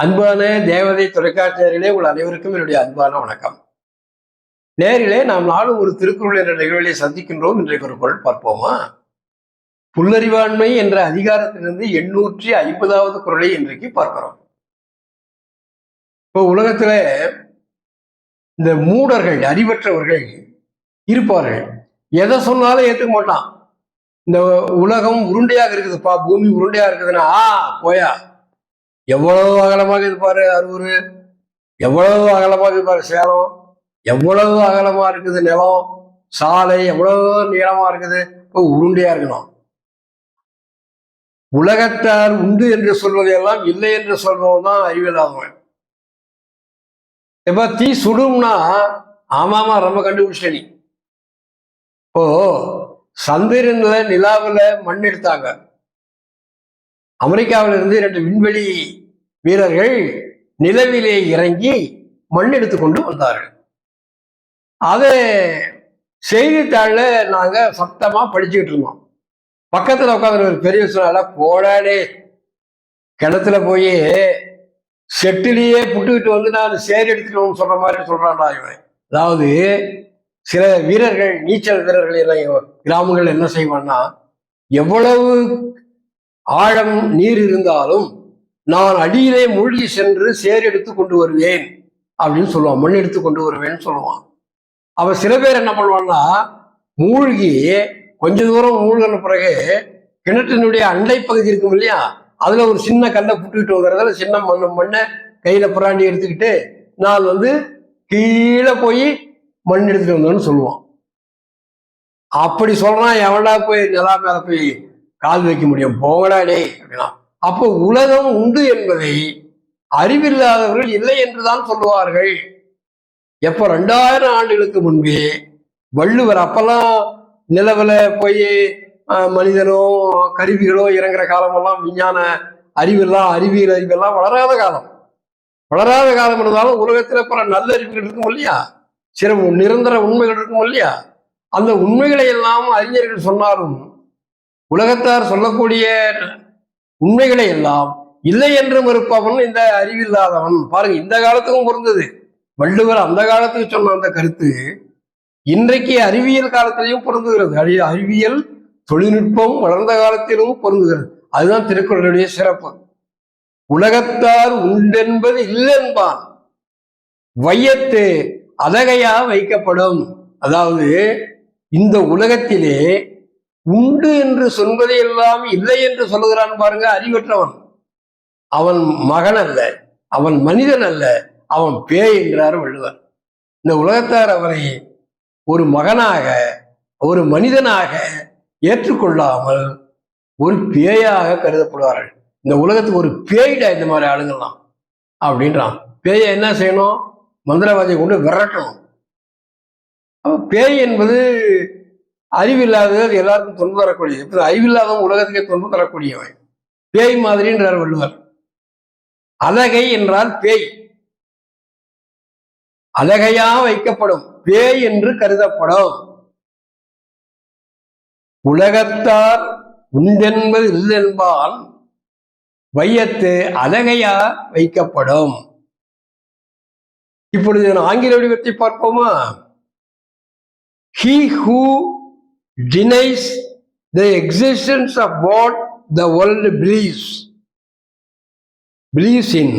அன்பான தேவதை தொலைக்காட்சி நேயர்களே உங்கள் அனைவருக்கும் என்னுடைய அன்பான வணக்கம். நேரிலே நாம் நாளும் ஒரு திருக்குறள் என்ற நிகழ்விலை சந்திக்கின்றோம். இன்றைக்கு ஒரு குரல் பார்ப்போமா? புல்லறிவாண்மை என்ற அதிகாரத்திலிருந்து எண்ணூற்றி ஐம்பதாவது குரலை இன்றைக்கு பார்க்கிறோம். இப்போ உலகத்துல இந்த மூடர்கள் அறிவற்றவர்கள் இருப்பார்கள். எதை சொன்னாலும் ஏற்றுக்க மாட்டான். இந்த உலகம் உருண்டையாக இருக்குதுப்பா பூமி உருண்டையாக இருக்குதுன்னா ஆ போயா. எவ்வளவு அகலமாக இருப்பாரு அரூர் எவ்வளவு அகலமாக இருப்பாரு சேலம். எவ்வளவு அகலமா இருக்குது நிலம் சாலை எவ்வளவு நீளமா இருக்குது? இப்போ உருண்டையா இருக்கணும். உலகத்தார் உண்டு என்று சொல்வதையெல்லாம் இல்லை என்று சொல்றவன் தான் அறிவில்லாதவன் இப்ப தீ சுடும்னா ஆமாமா ரொம்ப கண்டுபிடிச்ச நீ. இப்போ சந்திரன்ல நிலாவில் மண் எடுத்தாங்க. அமெரிக்காவிலிருந்து இரண்டு விண்வெளி வீரர்கள் நிலவிலே இறங்கி மண் எடுத்துக்கொண்டு வந்தார்கள். அதை செய்தித்தாளில் நாங்க சத்தமா படிச்சுக்கிட்டு இருந்தோம். பக்கத்துல உட்காந்து ஒரு பெரிய சொன்னால போடாடே கிணத்துல போய் செட்டிலேயே புட்டுக்கிட்டு வந்து நான் சேர் எடுத்துக்கணும்னு சொல்ற மாதிரி சொல்றான்டா இவன். அதாவது சில வீரர்கள் நீச்சல் வீரர்கள் எல்லாம் கிராமங்கள் என்ன செய்வான்னா எவ்வளவு ஆழம் நீர் இருந்தாலும் நான் அடியிலே மூழ்கி சென்று சேர் எடுத்து கொண்டு வருவேன் அப்படின்னு சொல்லுவான். மண் எடுத்து கொண்டு வருவேன்னு சொல்லுவான். அவன் சில பேர் என்ன பண்ணுவான்னா மூழ்கி கொஞ்ச தூரம் மூழ்கின பிறகு கிணற்றினுடைய அண்டை பகுதி இருக்கும் இல்லையா? அதுல ஒரு சின்ன கல்லை புட்டுக்கிட்டு வந்துறதுல சின்ன மண்ணை மண்ணை கையில புறாண்டி எடுத்துக்கிட்டு நான் வந்து கீழே போய் மண் எடுத்துட்டு வந்தேன்னு சொல்லுவான். அப்படி சொல்றான் எவன்டா போய் நிலா மேல போய் கால் வைக்க முடியும். போங்கடா டேய் அப்படின்னா. அப்போ உலகம் உண்டு என்பதை அறிவில்லாதவர்கள் இல்லை என்றுதான் சொல்லுவார்கள். எப்போ ரெண்டாயிரம் ஆண்டுகளுக்கு முன்பே வள்ளுவர் அப்பெல்லாம் நிலவில் போய் மனிதனோ கருவிகளோ இறங்குற காலமெல்லாம் விஞ்ஞான அறிவெல்லாம் அறிவியல் அறிவெல்லாம் வளராத காலம். வளராத காலம் இருந்தாலும் உலகத்தில் பல நல்ல அறிவுகள் இருக்கும் இல்லையா? சில நிரந்தர உண்மைகள் இருக்கும் இல்லையா? அந்த உண்மைகளை எல்லாம் அறிஞர்கள் சொன்னாலும் உலகத்தார் சொல்லக்கூடிய உண்மைகளை எல்லாம் இல்லை என்று மறுப்பவன் இந்த அறிவில்லாதவன். பாருங்க இந்த காலத்துக்கும் பொருந்தது. வள்ளுவர் அந்த காலத்துக்கு சொன்ன அந்த கருத்து இன்றைக்கு அறிவியல் காலத்திலையும் பொருந்துகிறது. அறி- அறிவியல் தொழில்நுட்பம் வளர்ந்த காலத்திலும் பொருந்துகிறது. அதுதான் திருக்குறளுடைய சிறப்பு. உலகத்தார் உண்டென்பது இல்லென்பான். வையத்து அதகையா வைக்கப்படும். அதாவது இந்த உலகத்திலே உண்டு என்று சொல்வதை எல்லாம் இல்லை என்று சொல்லுகிறான் பாருங்க அறிவற்றவன். அவன் மகன் அல்ல அவன் மனிதன் அல்ல அவன் பேய் என்கிறார் வள்ளுவர். இந்த உலகத்தார் அவனை ஒரு மகனாக ஒரு மனிதனாக ஏற்றுக்கொள்ளாமல் ஒரு பேயாக கருதப்படுவார்கள். இந்த உலகத்துக்கு ஒரு பேய்டா இந்த மாதிரி ஆளுங்கலாம் அப்படின்றான். பேயை என்ன செய்யணும்? மந்திரவாதியை கொண்டு விரட்டணும். அப்ப பேய் என்பது அறிவில்லாதது எல்லாருக்கும் தொண்டு தரக்கூடியது. இப்போ அறிவில்லாதவன் உலகத்துக்கே தொண்டு தரக்கூடியவன். பேய் மாதிரின்றார் வள்ளுவர். அலகை என்றால் பேய். அழகையா வைக்கப்படும். பேய் என்று கருதப்படும். உலகத்தார் உண்டென்பது இல்லென்பால் வையத்து அழகையா வைக்கப்படும். இப்பொழுது நான் ஆங்கில வடிவத்தை பார்ப்போமா? He who denies the existence of what the world believes believes in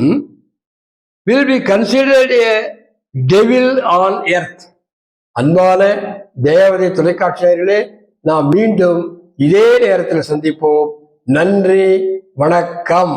will be considered a devil on earth அன்பான தேவதை தொலைக்காட்சியர்களே நாம் மீண்டும் இதே நேரத்தில் சந்திப்போம் நன்றி வணக்கம்